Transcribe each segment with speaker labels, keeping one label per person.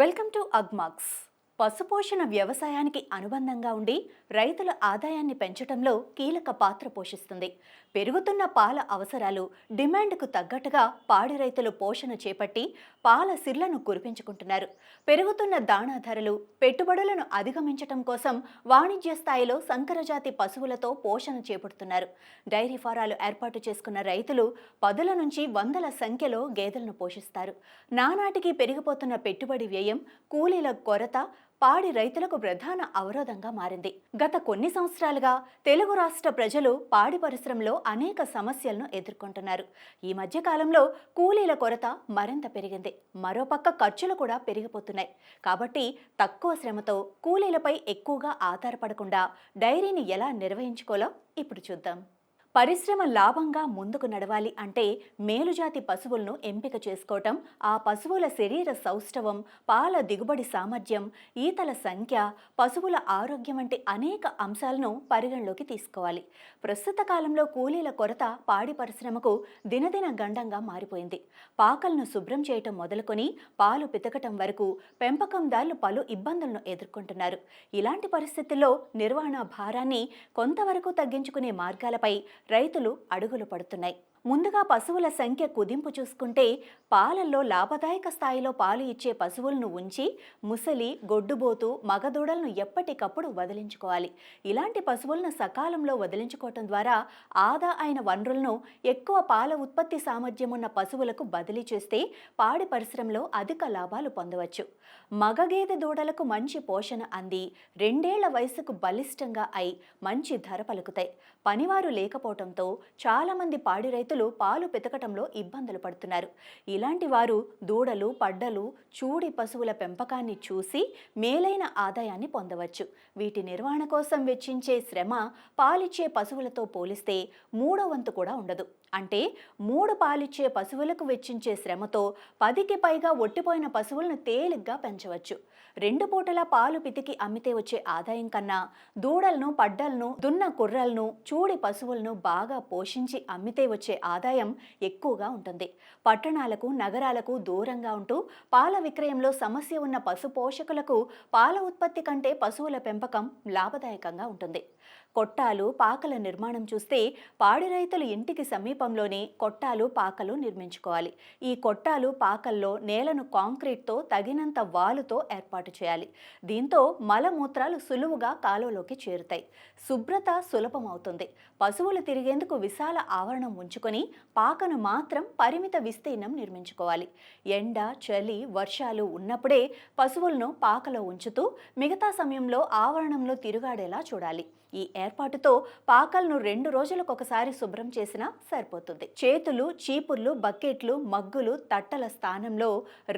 Speaker 1: Welcome to Agmax. పశుపోషణ వ్యవసాయానికి అనుబంధంగా ఉండి రైతుల ఆదాయాన్ని పెంచడంలో కీలక పాత్ర పోషిస్తుంది. పెరుగుతున్న పాల అవసరాలు డిమాండ్కు తగ్గట్టుగా పాడి రైతులు పోషణ చేపట్టి పాల సిర్లను కురిపించుకుంటున్నారు. పెరుగుతున్న దాణా ధరలు పెట్టుబడులను అధిగమించటం కోసం వాణిజ్య స్థాయిలో సంకరజాతి పశువులతో పోషణ చేపడుతున్నారు. డైరీ ఫారాలు ఏర్పాటు చేసుకున్న రైతులు పదుల నుంచి వందల సంఖ్యలో గేదెలను పోషిస్తారు. నానాటికి పెరిగిపోతున్న పెట్టుబడి వ్యయం కూలీల కొరత పాడి రైతులకు ప్రధాన అవరోధంగా మారింది. గత కొన్ని సంవత్సరాలుగా తెలుగు రాష్ట్ర ప్రజలు పాడి పరిశ్రమలో అనేక సమస్యలను ఎదుర్కొంటున్నారు. ఈ మధ్య కాలంలో కూలీల కొరత మరింత పెరిగింది. మరోపక్క ఖర్చులు కూడా పెరిగిపోతున్నాయి. కాబట్టి తక్కువ శ్రమతో కూలీలపై ఎక్కువగా ఆధారపడకుండా డైరీని ఎలా నిర్వహించుకోవాలో ఇప్పుడు చూద్దాం. పరిశ్రమ లాభంగా ముందుకు నడవాలి అంటే మేలుజాతి పశువులను ఎంపిక చేసుకోవటం ఆ పశువుల శరీర సౌష్ఠవం పాల దిగుబడి సామర్థ్యం ఈతల సంఖ్య పశువుల ఆరోగ్యం వంటి అనేక అంశాలను పరిగణలోకి తీసుకోవాలి. ప్రస్తుత కాలంలో కూలీల కొరత పాడి పరిశ్రమకు దినదిన గండంగా మారిపోయింది. పాకలను శుభ్రం చేయటం మొదలుకొని పాలు పితకటం వరకు పెంపకందారులు పలు ఇబ్బందులను ఎదుర్కొంటున్నారు. ఇలాంటి పరిస్థితుల్లో నిర్వహణ భారాన్ని కొంతవరకు తగ్గించుకునే మార్గాలపై రైతులు అడుగులు పడుతున్నాయి. ముందుగా పశువుల సంఖ్య కుదింపు చూసుకుంటే పాలల్లో లాభదాయక స్థాయిలో పాలు ఇచ్చే పశువులను ఉంచి ముసలి గొడ్డుబోతు మగదూడలను ఎప్పటికప్పుడు వదిలించుకోవాలి. ఇలాంటి పశువులను సకాలంలో వదిలించుకోవటం ద్వారా ఆదా అయిన వనరులను ఎక్కువ పాల ఉత్పత్తి సామర్థ్యం ఉన్న పశువులకు బదిలీ చేస్తే పాడి పరిశ్రమలో అధిక లాభాలు పొందవచ్చు. మగగేదె దూడలకు మంచి పోషణ అంది రెండేళ్ళ వయసుకు బలిష్టంగా అయి మంచి ధర పలుకుతాయి. పనివారు లేకపోవడం లేకపోవడంతో చాలామంది పాడి రైతులు పాలు పితకటంలో ఇబ్బందులు పడుతున్నారు. ఇలాంటి వారు దూడలు పడ్డలు చూడి పశువుల పెంపకాన్ని చూసి మేలైన ఆదాయాన్ని పొందవచ్చు. వీటి నిర్వహణ కోసం వెచ్చించే శ్రమ పాలిచ్చే పశువులతో పోలిస్తే మూడో వంతు కూడా ఉండదు. అంటే మూడు పాలిచ్చే పశువులకు వెచ్చించే శ్రమతో పదికి పైగా ఒట్టిపోయిన పశువులను తేలిగ్గా పెంచవచ్చు. రెండు పూటల పాలు పితికి అమ్మితే వచ్చే ఆదాయం కన్నా దూడలను పడ్డలను దున్న కుర్రలను చూడి పశువులను బాగా పోషించి అమ్మితే వచ్చే ఆదాయం ఎక్కువగా ఉంటుంది. పట్టణాలకు నగరాలకు దూరంగా ఉంటూ పాల విక్రయంలో సమస్య ఉన్న పశు పోషకులకు పాల ఉత్పత్తి కంటే పశువుల పెంపకం లాభదాయకంగా ఉంటుంది. కొట్టాలు పాకల నిర్మాణం చూస్తే పాడి రైతులు ఇంటికి సమీపంలోనే కొట్టాలు పాకలు నిర్మించుకోవాలి. ఈ కొట్టాలు పాకల్లో నేలను కాంక్రీట్తో తగినంత వాలుతో ఏర్పాటు చేయాలి. దీంతో మలమూత్రాలు సులువుగా కాలువలోకి చేరుతాయి. శుభ్రత సులభమవుతుంది. పశువులు తిరిగేందుకు విశాల ఆవరణం ఉంచుకొని పాకను మాత్రం పరిమిత విస్తీర్ణం నిర్మించుకోవాలి. ఎండ చలి వర్షాలు ఉన్నప్పుడే పశువులను పాకలో ఉంచుతూ మిగతా సమయంలో ఆవరణంలో తిరుగాడేలా చూడాలి. ఈ ఏర్పాటుతో పాకలను రెండు రోజులకు ఒకసారి శుభ్రం చేసినా సరిపోతుంది. చేతులు చీపుర్లు బకెట్లు మగ్గులు తట్టల స్థానంలో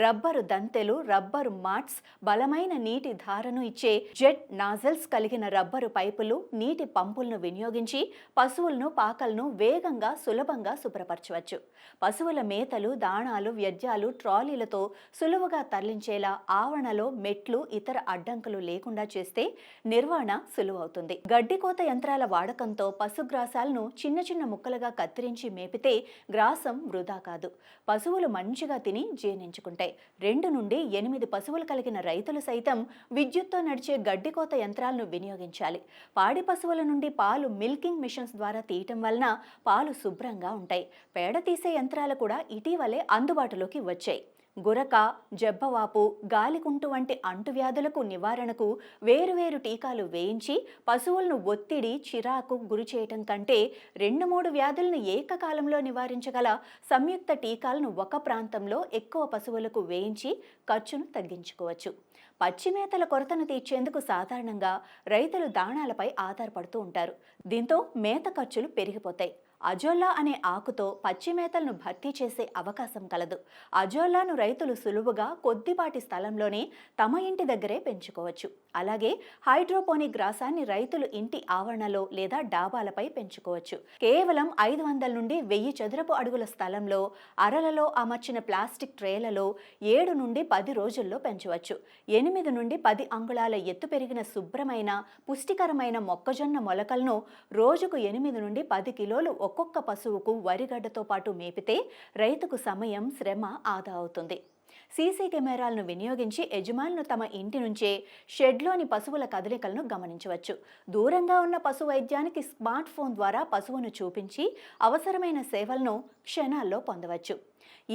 Speaker 1: రబ్బరు దంతెలు రబ్బరు మాట్స్ బలమైన నీటి ధారను ఇచ్చే జెట్ నాజల్స్ కలిగిన రబ్బరు పైపులు నీటి పంపులను వినియోగించి పశువులను పాకలను వేగంగా సులభంగా శుభ్రపరచవచ్చు. పశువుల మేతలు దాణాలు వ్యర్థాలు ట్రాలీలతో సులువుగా తరలించేలా ఆవరణలో మెట్లు ఇతర అడ్డంకులు లేకుండా చేస్తే నిర్వహణ సులువవుతుంది. గడ్డి కోత గడ్డికోత యంత్రాల వాడకంతో పశుగ్రాసాలను చిన్న చిన్న ముక్కలుగా కత్తిరించి మేపితే గ్రాసం వృధా కాదు. పశువులు మంచిగా తిని జీర్ణించుకుంటాయి. రెండు నుండి ఎనిమిది పశువులు కలిగిన రైతులు సైతం విద్యుత్తో నడిచే గడ్డికోత యంత్రాలను వినియోగించాలి. పాడి పశువుల నుండి పాలు మిల్కింగ్ మిషన్స్ ద్వారా తీయటం వలన పాలు శుభ్రంగా ఉంటాయి. పేడ తీసే యంత్రాలు కూడా ఇటీవలే అందుబాటులోకి వచ్చాయి. గురక జబ్బవాపు గాలికుంటు వంటి అంటువ్యాధులకు నివారణకు వేరువేరు టీకాలు వేయించి పశువులను ఒత్తిడి చిరాకు గురి చేయటం కంటే రెండు మూడు వ్యాధులను ఏకకాలంలో నివారించగల సంయుక్త టీకాలను ఒక ప్రాంతంలో ఎక్కువ పశువులకు వేయించి ఖర్చును తగ్గించుకోవచ్చు. పచ్చి మేతల కొరతను తీర్చేందుకు సాధారణంగా రైతులు దాణాలపై ఆధారపడుతూ ఉంటారు. దీంతో మేత ఖర్చులు పెరిగిపోతాయి. అజోల్లా అనే ఆకుతో పచ్చి మేతలను భర్తీ చేసే అవకాశం కలదు. అజోల్లాను రైతులు సులువుగా కొద్దిపాటి స్థలంలోనే తమ ఇంటి దగ్గరే పెంచుకోవచ్చు. అలాగే హైడ్రోపోనిక్ గ్రాసాన్ని రైతులు ఇంటి ఆవరణలో లేదా డాబాలపై పెంచుకోవచ్చు. కేవలం ఐదు వందల నుండి వెయ్యి చదరపు అడుగుల స్థలంలో అరలలో అమర్చిన ప్లాస్టిక్ ట్రేలలో ఏడు నుండి పది రోజుల్లో పెంచవచ్చు. ఎనిమిది నుండి పది అంగుళాల ఎత్తు పెరిగిన శుభ్రమైన పుష్టికరమైన మొక్కజొన్న మొలకలను రోజుకు ఎనిమిది నుండి పది కిలోలు ఒక్కొక్క పశువుకు వరిగడ్డతో పాటు మేపితే రైతుకు సమయం శ్రమ ఆదా అవుతుంది. సీసీ కెమెరాలను వినియోగించి యజమానులు తమ ఇంటి నుంచే షెడ్లోని పశువుల కదలికలను గమనించవచ్చు. దూరంగా ఉన్న పశు వైద్యానికి స్మార్ట్ ఫోన్ ద్వారా పశువును చూపించి అవసరమైన సేవలను క్షణాల్లో పొందవచ్చు.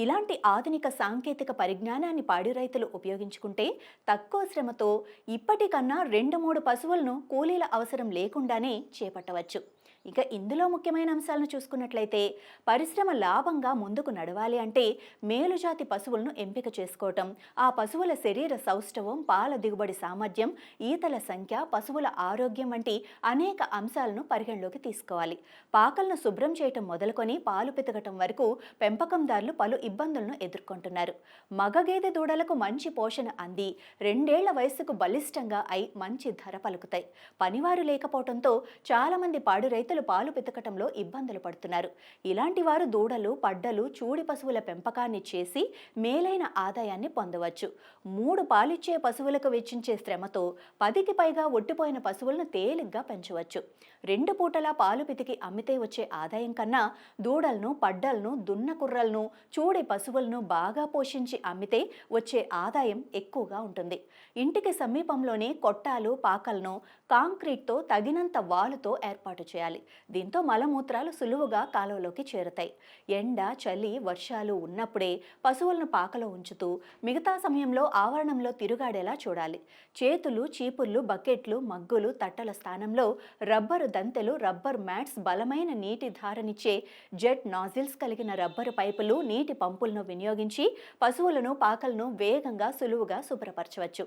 Speaker 1: ఇలాంటి ఆధునిక సాంకేతిక పరిజ్ఞానాన్ని పాడి రైతులు ఉపయోగించుకుంటే తక్కువ శ్రమతో ఇప్పటికన్నా రెండు మూడు పశువులను కూలీల అవసరం లేకుండానే చేపట్టవచ్చు. ఇక ఇందులో ముఖ్యమైన అంశాలను చూసుకున్నట్లయితే పరిశ్రమ లాభంగా ముందుకు నడవాలి అంటే మేలుజాతి పశువులను ఎంపిక చేసుకోవటం. ఆ పశువుల శరీర సౌష్ఠవం పాల దిగుబడి సామర్థ్యం ఈతల సంఖ్య పశువుల ఆరోగ్యం వంటి అనేక అంశాలను పరిగణలోకి తీసుకోవాలి. పాకలను శుభ్రం చేయటం మొదలుకొని పాలు పితకటం వరకు పెంపకందారులు పలు ఇబ్బందులను ఎదుర్కొంటున్నారు. మగ గేదె దూడలకు మంచి పోషణ అంది. రెండేళ్ళ వయసుకు బలిష్టంగా అయి మంచి ధర పలుకుతాయి. పనివారు లేకపోవడంతో చాలామంది పాడు రైతులు పాలు పితకటంలో ఇబ్బందులు పడుతున్నారు. ఇలాంటి వారు దూడలు పడ్డలు చూడి పశువుల పెంపకాన్ని చేసి మేలైన ఆదాయాన్ని పొందవచ్చు. మూడు పాలిచ్చే పశువులకు వెచ్చించే శ్రమతో పదికి పైగా ఒట్టిపోయిన పశువులను తేలిగ్గా పెంచవచ్చు. రెండు పూటలా పాలు పితికి అమ్మితే వచ్చే ఆదాయం కన్నా దూడలను పడ్డలను దున్న కుర్రలను చూడి పశువులను బాగా పోషించి అమ్మితే వచ్చే ఆదాయం ఎక్కువగా ఉంటుంది. ఇంటికి సమీపంలోనే కొట్టాలు పాకలను కాంక్రీట్తో తగినంత వాలుతో ఏర్పాటు చేయాలి. దీంతో మలమూత్రాలు సులువుగా కాలువలోకి చేరుతాయి. ఎండ చలి వర్షాలు ఉన్నప్పుడే పశువులను పాకలో ఉంచుతూ మిగతా సమయంలో ఆవరణంలో తిరుగాడేలా చూడాలి. చేతులు చీపుర్లు బకెట్లు మగ్గులు తట్టల స్థానంలో రబ్బరు దంతెలు రబ్బర్ మ్యాట్స్ బలమైన నీటి ధారనిచ్చే జెట్ నాజిల్స్ కలిగిన రబ్బరు పైపులు నీటి పంపులను వినియోగించి పశువులను పాకలను వేగంగా సులువుగా శుభ్రపరచవచ్చు.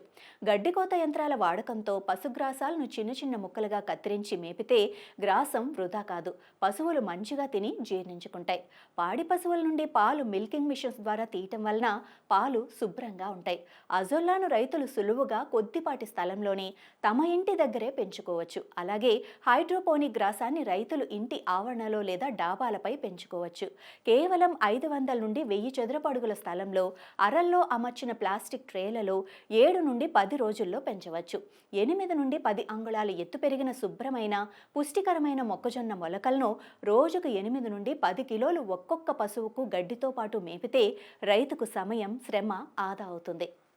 Speaker 1: గడ్డికోత యంత్రాల వాడకంతో పశుగ్రాసాలను చిన్న చిన్న ముక్కలుగా కత్తిరించి మేపితే గ్రాసం వృధా కాదు. పశువులు మంచిగా తిని జీర్ణించుకుంటాయి. పాడి పశువుల నుండి పాలు మిల్కింగ్ మిషన్స్ ద్వారా తీయటం వలన పాలు శుభ్రంగా ఉంటాయి. అజొల్లాను రైతులు సులువుగా కొద్దిపాటి స్థలంలోనే తమ ఇంటి దగ్గరే పెంచుకోవచ్చు. అలాగే హైడ్రోపోనిక్ గ్రాసాన్ని రైతులు ఇంటి ఆవరణలో లేదా డాబాలపై పెంచుకోవచ్చు. కేవలం ఐదు వందల నుండి వెయ్యి చదరపడుగుల స్థలంలో అరల్లో అమర్చిన ప్లాస్టిక్ ట్రేలలో ఏడు నుండి పది రోజుల్లో పెంచవచ్చు. ఎనిమిది నుండి పది అంగుళాలు ఎత్తు పెరిగిన శుభ్రమైన పుష్టికరమైన మొక్కజొన్న మొలకలను రోజుకు ఎనిమిది నుండి పది కిలోలు ఒక్కొక్క పశువుకు గడ్డితో పాటు మేపితే రైతుకు సమయం శ్రమ ఆదా అవుతుంది.